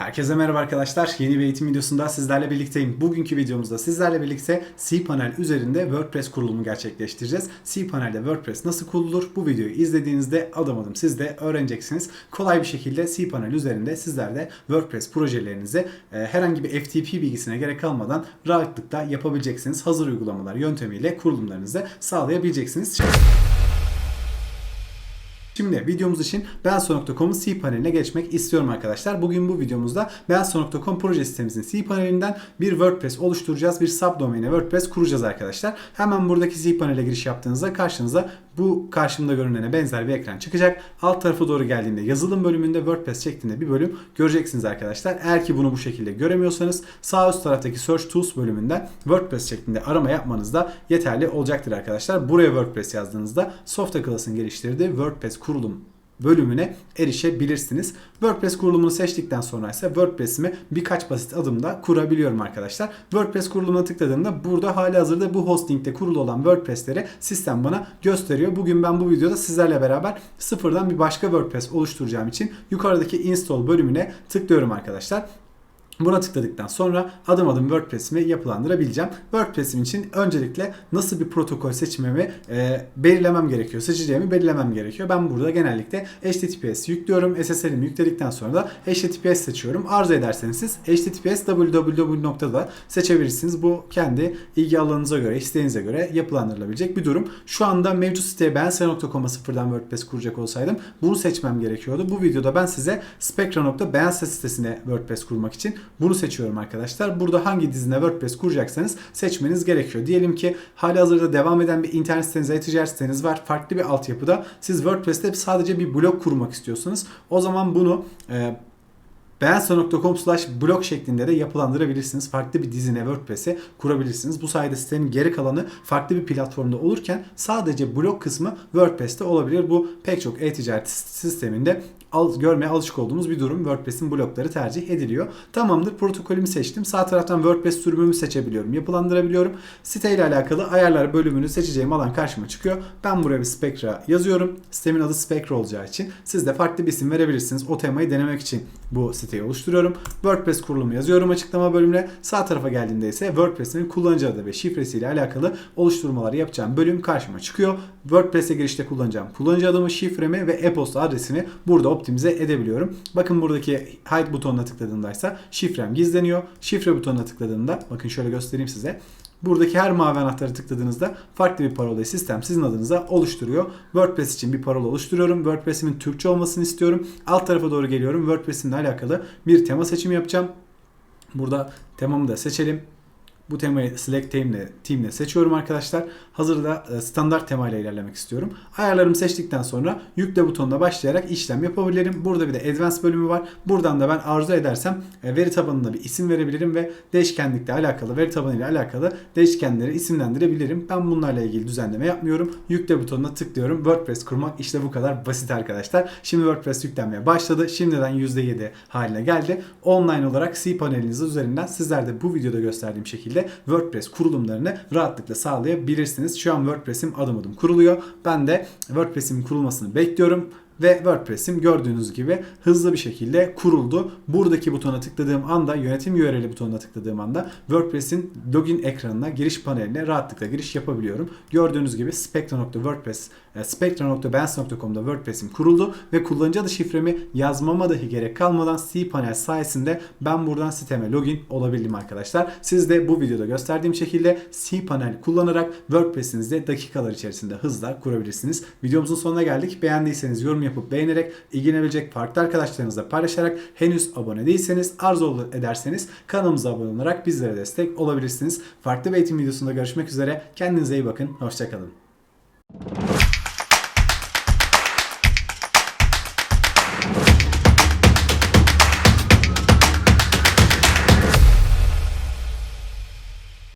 Herkese merhaba arkadaşlar. Yeni bir eğitim videosunda sizlerle birlikteyim. Bugünkü videomuzda sizlerle birlikte cPanel üzerinde WordPress kurulumu gerçekleştireceğiz. cPanel'de WordPress nasıl kurulur? Bu videoyu izlediğinizde adım adım siz de öğreneceksiniz. Kolay bir şekilde cPanel üzerinde sizler de WordPress projelerinizi e, herhangi bir FTP bilgisine gerek kalmadan rahatlıkla yapabileceksiniz. Hazır uygulamalar yöntemiyle kurulumlarınızı sağlayabileceksiniz. Şimdi videomuz için benso.com'un cPaneline geçmek istiyorum arkadaşlar. Bugün bu videomuzda benso.com proje sitemimizin cPanelinden bir WordPress oluşturacağız. Bir subdomain'e WordPress kuracağız arkadaşlar. Hemen buradaki cPanel'e giriş yaptığınızda karşınıza bu karşımda görünene benzer bir ekran çıkacak. Alt tarafa doğru geldiğinde yazılım bölümünde WordPress şeklinde bir bölüm göreceksiniz arkadaşlar. Eğer ki bunu bu şekilde göremiyorsanız sağ üst taraftaki Search Tools bölümünden WordPress şeklinde arama yapmanız da yeterli olacaktır arkadaşlar. Buraya WordPress yazdığınızda Softa Class'ın geliştirdiği WordPress kurulum bölümüne erişebilirsiniz. WordPress kurulumunu seçtikten sonra ise WordPress'imi birkaç basit adımda kurabiliyorum arkadaşlar. WordPress kurulumuna tıkladığımda burada hali hazırda bu hostingde kurulu olan WordPress'leri sistem bana gösteriyor. Bugün ben bu videoda sizlerle beraber sıfırdan bir başka WordPress oluşturacağım için yukarıdaki install bölümüne tıklıyorum arkadaşlar. Buna tıkladıktan sonra adım adım WordPress'imi yapılandırabileceğim. WordPress'im için öncelikle nasıl bir protokol seçmemi e, belirlemem gerekiyor. Seçeceğimi belirlemem gerekiyor. Ben burada genellikle HTTPS yüklüyorum. SSL'imi yükledikten sonra da HTTPS seçiyorum. Arzu ederseniz siz HTTPS www.da seçebilirsiniz. Bu kendi ilgi alanınıza göre, isteğinize göre yapılandırılabilecek bir durum. Şu anda mevcut siteye bense.com'a sıfırdan WordPress kuracak olsaydım bunu seçmem gerekiyordu. Bu videoda ben size spectra.bense sitesine WordPress kurmak için bunu seçiyorum arkadaşlar. Burada hangi dizine WordPress kuracaksanız seçmeniz gerekiyor. Diyelim ki hali hazırda devam eden bir internet siteniz, e-ticaret siteniz var. Farklı bir altyapıda siz WordPress'te sadece bir blog kurmak istiyorsunuz. O zaman bunu e, Beğense.com slash blog şeklinde de yapılandırabilirsiniz. Farklı bir dizine WordPress'e kurabilirsiniz. Bu sayede sitenin geri kalanı farklı bir platformda olurken sadece blog kısmı WordPress'te olabilir. Bu pek çok e-ticaret sisteminde al, görmeye alışık olduğumuz bir durum. WordPress'in blokları tercih ediliyor. Tamamdır protokolümü seçtim. Sağ taraftan WordPress sürümümü seçebiliyorum. Yapılandırabiliyorum. Site ile alakalı ayarlar bölümünü seçeceğim alan karşıma çıkıyor. Ben buraya bir Spectra yazıyorum. Sistemin adı Spectra olacağı için siz de farklı bir isim verebilirsiniz. O temayı denemek için bu siteyi oluşturuyorum. WordPress kurulumu yazıyorum açıklama bölümüne. Sağ tarafa geldiğimde ise WordPress'in kullanıcı adı ve şifresi ile alakalı oluşturmaları yapacağım bölüm karşıma çıkıyor. WordPress'e girişte kullanacağım kullanıcı adımı, şifremi ve e-posta adresini burada optimize edebiliyorum. Bakın buradaki hide butonuna tıkladığımda şifrem gizleniyor. Şifre butonuna tıkladığımda bakın şöyle göstereyim size. Buradaki her mavi anahtarı tıkladığınızda farklı bir parolayı sistem sizin adınıza oluşturuyor. WordPress için bir parola oluşturuyorum. WordPress'imin Türkçe olmasını istiyorum. Alt tarafa doğru geliyorum. WordPress'imle alakalı bir tema seçimi yapacağım. Burada temamı da seçelim. Bu temayı Select Team'le Team'le seçiyorum arkadaşlar. Hazırda e, standart temayla ilerlemek istiyorum. Ayarlarımı seçtikten sonra yükle butonuna başlayarak işlem yapabilirim. Burada bir de Advanced bölümü var. Buradan da ben arzu edersem e, veri tabanına bir isim verebilirim ve değişkenlikle alakalı, veri tabanı ile alakalı değişkenleri isimlendirebilirim. Ben bunlarla ilgili düzenleme yapmıyorum. Yükle butonuna tıklıyorum. WordPress kurmak işte bu kadar basit arkadaşlar. Şimdi WordPress yüklenmeye başladı. Şimdiden %7 haline geldi. Online olarak cPanel'iniz üzerinden sizler de bu videoda gösterdiğim şekilde WordPress kurulumlarını rahatlıkla sağlayabilirsiniz. Şu an WordPress'im adım adım kuruluyor. Ben de WordPress'imin kurulmasını bekliyorum ve WordPress'im gördüğünüz gibi hızlı bir şekilde kuruldu. Buradaki butona tıkladığım anda yönetim URL'i butonuna tıkladığım anda WordPress'in login ekranına giriş paneline rahatlıkla giriş yapabiliyorum. Gördüğünüz gibi spectra.wordpress e, spectra.benz.com'da WordPress'im kuruldu ve kullanıcı adı şifremi yazmama dahi gerek kalmadan cPanel sayesinde ben buradan siteme login olabildim arkadaşlar. Siz de bu videoda gösterdiğim şekilde cPanel kullanarak WordPress'inizi dakikalar içerisinde hızla kurabilirsiniz. Videomuzun sonuna geldik. Beğendiyseniz yorum yapıp beğenerek ilgilenebilecek farklı arkadaşlarınızla paylaşarak henüz abone değilseniz arzu ederseniz kanalımıza abone olarak bizlere destek olabilirsiniz. Farklı bir eğitim videosunda görüşmek üzere. Kendinize iyi bakın. Hoşçakalın.